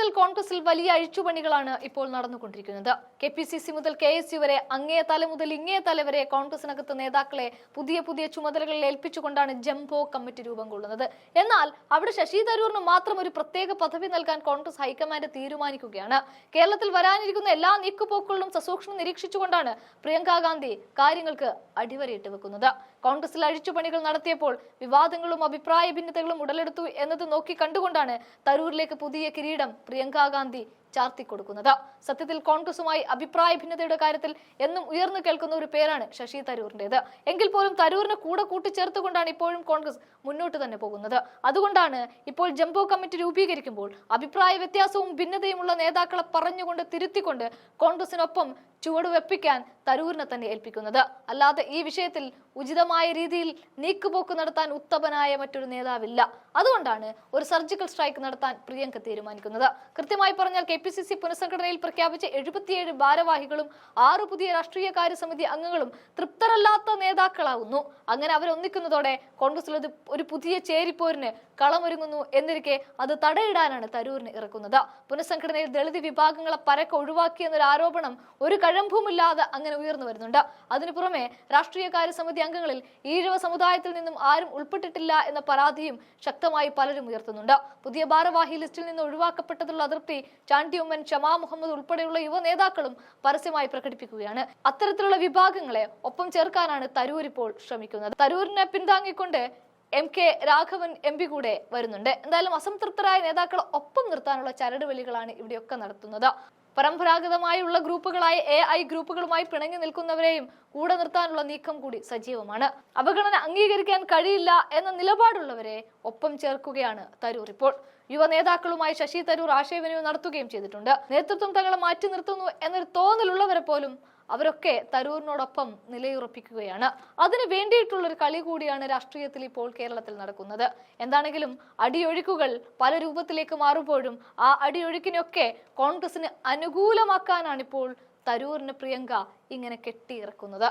മുതൽ കോൺഗ്രസിൽ വലിയ അഴിച്ചുപണികളാണ് ഇപ്പോൾ നടന്നുകൊണ്ടിരിക്കുന്നത്. കെ പി സി സി മുതൽ കെ എസ് യു വരെ അങ്ങേ തല മുതൽ ഇങ്ങേ തല വരെ കോൺഗ്രസിനകത്ത് നേതാക്കളെ പുതിയ പുതിയ ചുമതലകളിൽ ഏൽപ്പിച്ചുകൊണ്ടാണ് ജംബോ കമ്മിറ്റി രൂപം കൊള്ളുന്നത്. എന്നാൽ അവിടെ ശശി തരൂറിന് മാത്രം ഒരു പ്രത്യേക പദവി നൽകാൻ കോൺഗ്രസ് ഹൈക്കമാൻഡ് തീരുമാനിക്കുകയാണ്. കേരളത്തിൽ വരാനിരിക്കുന്ന എല്ലാ നീക്കുപോക്കുകളും സസൂക്ഷ്മം നിരീക്ഷിച്ചുകൊണ്ടാണ് പ്രിയങ്കാ ഗാന്ധി കാര്യങ്ങൾക്ക് അടിവരയിട്ട് വെക്കുന്നത്. കോൺഗ്രസിൽ അഴിച്ചുപണികൾ നടത്തിയപ്പോൾ വിവാദങ്ങളും അഭിപ്രായ ഭിന്നതകളും ഉടലെടുത്തു എന്നത് നോക്കി കണ്ടുകൊണ്ടാണ് തരൂരിലേക്ക് പുതിയ കിരീടം പ്രിയങ്കാ ഗാന്ധി ചാർത്തിക്കൊടുക്കുന്നത്. സത്യത്തിൽ കോൺഗ്രസുമായി അഭിപ്രായ ഭിന്നതയുടെ കാര്യത്തിൽ എന്നും ഉയർന്നു കേൾക്കുന്ന ഒരു പേരാണ് ശശി തരൂരിന്റേത് എങ്കിൽ പോലും തരൂരിനെ കൂടെ കൂട്ടിച്ചേർത്തുകൊണ്ടാണ് ഇപ്പോഴും കോൺഗ്രസ് മുന്നോട്ട് തന്നെ പോകുന്നത്. അതുകൊണ്ടാണ് ഇപ്പോൾ ജംബോ കമ്മിറ്റി രൂപീകരിക്കുമ്പോൾ അഭിപ്രായ വ്യത്യാസവും ഭിന്നതയുമുള്ള നേതാക്കളെ പറഞ്ഞുകൊണ്ട് തിരുത്തിക്കൊണ്ട് കോൺഗ്രസിനൊപ്പം ചുവടുവെപ്പിക്കാൻ തരൂരിനെ തന്നെ ഏൽപ്പിക്കുന്നത്. അല്ലാതെ ഈ വിഷയത്തിൽ ഉചിതമായ രീതിയിൽ നീക്കുപോക്ക് നടത്താൻ ഉത്തമനായ മറ്റൊരു നേതാവില്ല. അതുകൊണ്ടാണ് ഒരു സർജിക്കൽ സ്ട്രൈക്ക് നടത്താൻ പ്രിയങ്ക തീരുമാനിക്കുന്നത്. കൃത്യമായി പറഞ്ഞാൽ കെ പി സി സി പുനഃസംഘടനയിൽ പ്രഖ്യാപിച്ച എഴുപത്തിയേഴ് ഭാരവാഹികളും ആറ് പുതിയ രാഷ്ട്രീയ സമിതി അംഗങ്ങളും തൃപ്തരല്ലാത്ത നേതാക്കളാവുന്നു. അങ്ങനെ അവരൊന്നിക്കുന്നതോടെ കോൺഗ്രസിൽ ഒരു പുതിയ ചേരിപ്പോരിന് കളമൊരുങ്ങുന്നു എന്നിരിക്കെ അത് തടയിടാനാണ് തരൂരിന് ഇറക്കുന്നത്. പുനഃസംഘടനയിൽ ദളിത് വിഭാഗങ്ങളെ പരക്കെ ഒഴിവാക്കിയെന്നൊരു ആരോപണം ഒരു കഴമ്പുമില്ലാതെ അങ്ങനെ ഉയർന്നു വരുന്നുണ്ട്. അതിനു പുറമെ രാഷ്ട്രീയകാര്യ സമിതി അംഗങ്ങളിൽ ഈഴവ സമുദായത്തിൽ നിന്നും ആരും ഉൾപ്പെട്ടിട്ടില്ല എന്ന പരാതിയും ശക്തമായി പലരും ഉയർത്തുന്നുണ്ട്. പുതിയ ഭാരവാഹി ലിസ്റ്റിൽ നിന്ന് ഒഴിവാക്കപ്പെട്ടതുള്ള അതൃപ്തി ചാണ്ടിയമ്മൻ ഷമാ മുഹമ്മദ് ഉൾപ്പെടെയുള്ള യുവ നേതാക്കളും പരസ്യമായി പ്രകടിപ്പിക്കുകയാണ്. അത്തരത്തിലുള്ള വിഭാഗങ്ങളെ ഒപ്പം ചേർക്കാനാണ് തരൂർ ഇപ്പോൾ ശ്രമിക്കുന്നത്. തരൂരിനെ പിന്താങ്ങിക്കൊണ്ട് M K Raghavan M P കൂടെ വരുന്നുണ്ട്. എന്തായാലും അസംതൃപ്തരായ നേതാക്കളെ ഒപ്പം നിർത്താനുള്ള ചരടുവലികളാണ് ഇവിടെയൊക്കെ നടത്തുന്നത്. പരമ്പരാഗതമായുള്ള ഗ്രൂപ്പുകളായ എ ഐ ഗ്രൂപ്പുകളുമായി പിണങ്ങി നിൽക്കുന്നവരെയും കൂടെ നിർത്താനുള്ള നീക്കം കൂടി സജീവമാണ്. അവഗണന അംഗീകരിക്കാൻ കഴിയില്ല എന്ന നിലപാടുള്ളവരെ ഒപ്പം ചേർക്കുകയാണ് തരൂർ ഇപ്പോൾ. യുവ നേതാക്കളുമായി ശശി തരൂർ ആശയവിനിമയം നടത്തുകയും ചെയ്തിട്ടുണ്ട്. നേതൃത്വം തങ്ങളെ മാറ്റി നിർത്തുന്നു എന്നൊരു തോന്നലുള്ളവരെ പോലും അവരൊക്കെ തരൂരിനോടൊപ്പം നിലയുറപ്പിക്കുകയാണ്. അതിന് വേണ്ടിയിട്ടുള്ള ഒരു കളി കൂടിയാണ് രാഷ്ട്രീയത്തിൽ ഇപ്പോൾ കേരളത്തിൽ നടക്കുന്നത്. എന്താണെങ്കിലും അടിയൊഴുക്കുകൾ പല രൂപത്തിലേക്ക് മാറുമ്പോഴും ആ അടിയൊഴുക്കിനൊക്കെ കോൺഗ്രസിന് അനുകൂലമാക്കാനാണ് ഇപ്പോൾ തരൂരിന് പ്രിയങ്ക ഇങ്ങനെ കെട്ടിയിറക്കുന്നത്.